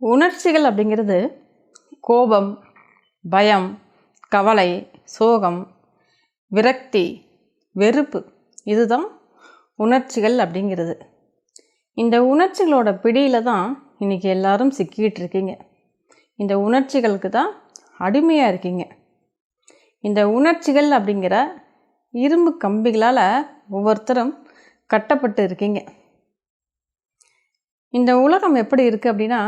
உணர்ச்சிகள் அப்படிங்கிறது கோபம் பயம் கவலை சோகம் விரக்தி வெறுப்பு. இதுதான் உணர்ச்சிகள் அப்படிங்கிறது. இந்த உணர்ச்சிகளோட பிடியில் தான் இன்றைக்கி எல்லாரும் சிக்கிட்டு இருக்கீங்க. இந்த உணர்ச்சிகளுக்கு தான் அடிமையாக இருக்கீங்க. இந்த உணர்ச்சிகள் அப்படிங்கிற இரும்பு கம்பிகளால் ஒவ்வொருத்தரும் கட்டப்பட்டு இருக்கீங்க. இந்த உலகம் எப்படி இருக்குது அப்படின்னா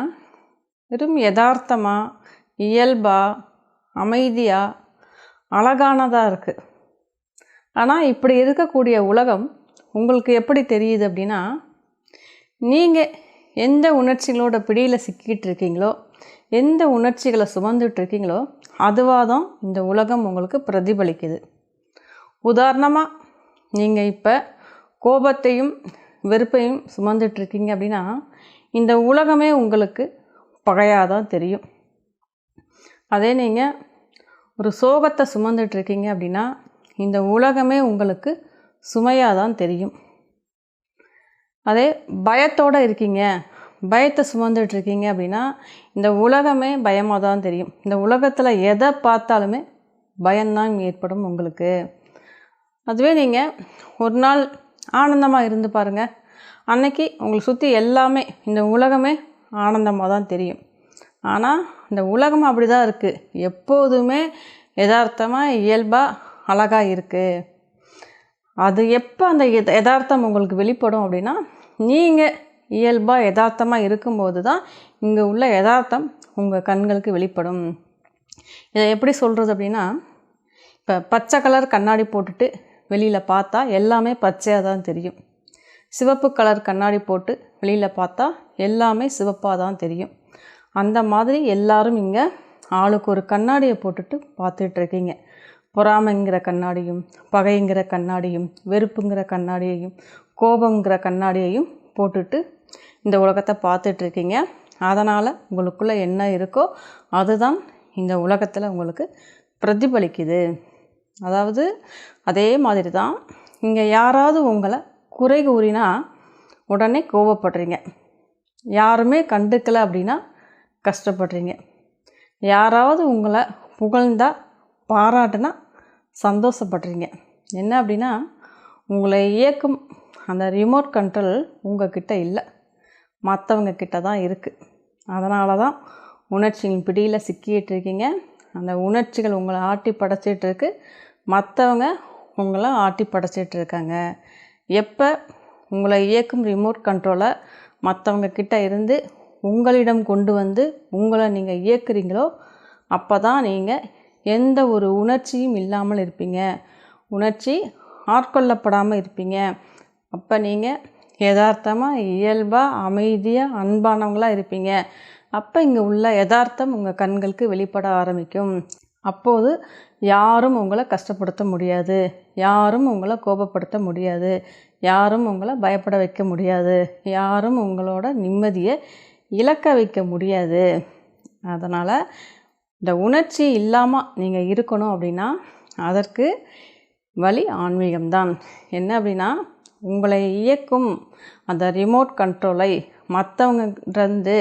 வெறும் யதார்த்தமாக இயல்பாக அமைதியாக அழகானதாக இருக்குது ஆனால் இப்படி இருக்கக்கூடிய உலகம் உங்களுக்கு எப்படி தெரியுது அப்படின்னா நீங்கள் எந்த உணர்ச்சிகளோட பிடியில் சிக்கிட்டு இருக்கீங்களோ எந்த உணர்ச்சிகளை சுமந்துட்டு இருக்கீங்களோ அதுவாக தான் இந்த உலகம் உங்களுக்கு பிரதிபலிக்குது. உதாரணமாக நீங்கள் இப்போ கோபத்தையும் வெறுப்பையும் சுமந்துட்டு இருக்கீங்க அப்படின்னா இந்த உலகமே உங்களுக்கு பகையாக தான் தெரியும். அதே நீங்கள் ஒரு சோகத்தை சுமந்துட்டுருக்கீங்க அப்படின்னா இந்த உலகமே உங்களுக்கு சுமையாக தான் தெரியும். அதே பயத்தோடு இருக்கீங்க பயத்தை சுமந்துட்டுருக்கீங்க அப்படின்னா இந்த உலகமே பயமாக தான் தெரியும். இந்த உலகத்தில் எதை பார்த்தாலுமே பயம்தான் ஏற்படும் உங்களுக்கு. அதுவே நீங்கள் ஒரு நாள் ஆனந்தமாக இருந்து பாருங்கள் அன்னைக்கு உங்களை சுற்றி எல்லாமே இந்த உலகமே ஆனந்தமாக தான் தெரியும். ஆனால் இந்த உலகம் அப்படி தான் இருக்குது எப்போதுமே யதார்த்தமாக இயல்பாக அழகாக இருக்குது அது எப்போ அந்த யதார்த்தம் உங்களுக்கு வெளிப்படும் அப்படின்னா நீங்கள் இயல்பாக யதார்த்தமாக இருக்கும்போது தான் இங்கே உள்ள யதார்த்தம் உங்கள் கண்களுக்கு வெளிப்படும். இதை எப்படி சொல்கிறது அப்படின்னா இப்போ பச்சை கலர் கண்ணாடி போட்டுட்டு வெளியில் பார்த்தா எல்லாமே பச்சையாக தான் தெரியும். சிவப்பு கலர் கண்ணாடி போட்டு வெளியில் பார்த்தா எல்லாமே சிவப்பாக தான் தெரியும். அந்த மாதிரி எல்லாரும் இங்கே ஆளுக்கு ஒரு கண்ணாடியை போட்டுட்டு பார்த்துட்ருக்கீங்க பொறாமைங்கிற கண்ணாடியும் பகைங்கிற கண்ணாடியும் வெறுப்புங்கிற கண்ணாடியையும் கோபங்கிற கண்ணாடியையும் போட்டுட்டு இந்த உலகத்தை பார்த்துட்ருக்கீங்க அதனால் உங்களுக்குள்ளே என்ன இருக்கோ அதுதான் இந்த உலகத்தில் உங்களுக்கு பிரதிபலிக்குது. அதாவது அதே மாதிரி தான் இங்கே யாராவது உங்களை குறை கூறினா உடனே கோவப்படுறீங்க. யாருமே கண்டுக்கலை அப்படின்னா கஷ்டப்படுறீங்க. யாராவது உங்களை புகழ்ந்தால் பாராட்டுனா சந்தோஷப்படுறீங்க. என்ன அப்படின்னா உங்களை இயக்கும் அந்த ரிமோட் கண்ட்ரோல் உங்கக்கிட்ட இல்லை. மற்றவங்க கிட்ட தான் இருக்குது அதனால தான் உணர்ச்சியின் பிடியில் சிக்கிட்டு இருக்கீங்க. அந்த உணர்ச்சிகள் உங்களை ஆட்டி படைச்சிட்ருக்கு மற்றவங்க உங்களை ஆட்டி படைச்சிட்டு இருக்காங்க. எப்போ உங்களை இயக்கும் ரிமோட் கண்ட்ரோலை மற்றவங்க கிட்ட இருந்து உங்களிடம் கொண்டு வந்து உங்களை நீங்கள் இயக்குறீங்களோ அப்போ தான் நீங்கள் எந்த ஒரு உணர்ச்சியும் இல்லாமல் இருப்பீங்க. உணர்ச்சி ஆட்கொள்ளப்படாமல் இருப்பீங்க. அப்போ நீங்கள் யதார்த்தமாக இயல்பாக அமைதியாக அன்பானவங்களாக இருப்பீங்க. அப்போ இங்கே உள்ள யதார்த்தம் உங்கள் கண்களுக்கு வெளிப்பட ஆரம்பிக்கும். அப்போது யாரும் உங்களை கஷ்டப்படுத்த முடியாது. யாரும் உங்களை கோபப்படுத்த முடியாது. யாரும் உங்களை பயப்பட வைக்க முடியாது. யாரும் உங்களோட நிம்மதியை இழக்க வைக்க முடியாது. அதனால் இந்த உணர்ச்சி இல்லாமல் நீங்கள் இருக்கணும் அப்படின்னா அதற்கு வழி ஆன்மீகம்தான். என்ன அப்படின்னா உங்களை இயக்கும் அந்த ரிமோட் கண்ட்ரோலை மற்றவங்கிட்டருந்து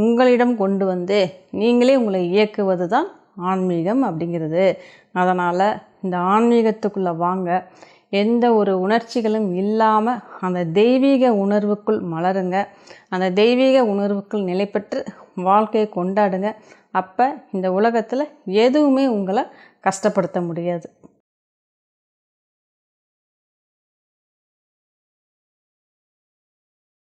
உங்களிடம் கொண்டு வந்து நீங்களே உங்களை இயக்குவது தான் ஆன்மீகம் அப்படிங்கிறது. அதனால் இந்த ஆன்மீகத்துக்குள்ளே வாங்க. எந்த ஒரு உணர்ச்சிகளும் இல்லாமல் அந்த தெய்வீக உணர்வுக்குள் மலருங்க. அந்த தெய்வீக உணர்வுக்குள் நிலை பெற்று வாழ்க்கையை கொண்டாடுங்க. அப்போ இந்த உலகத்தில் எதுவுமே உங்களை கஷ்டப்படுத்த முடியாது.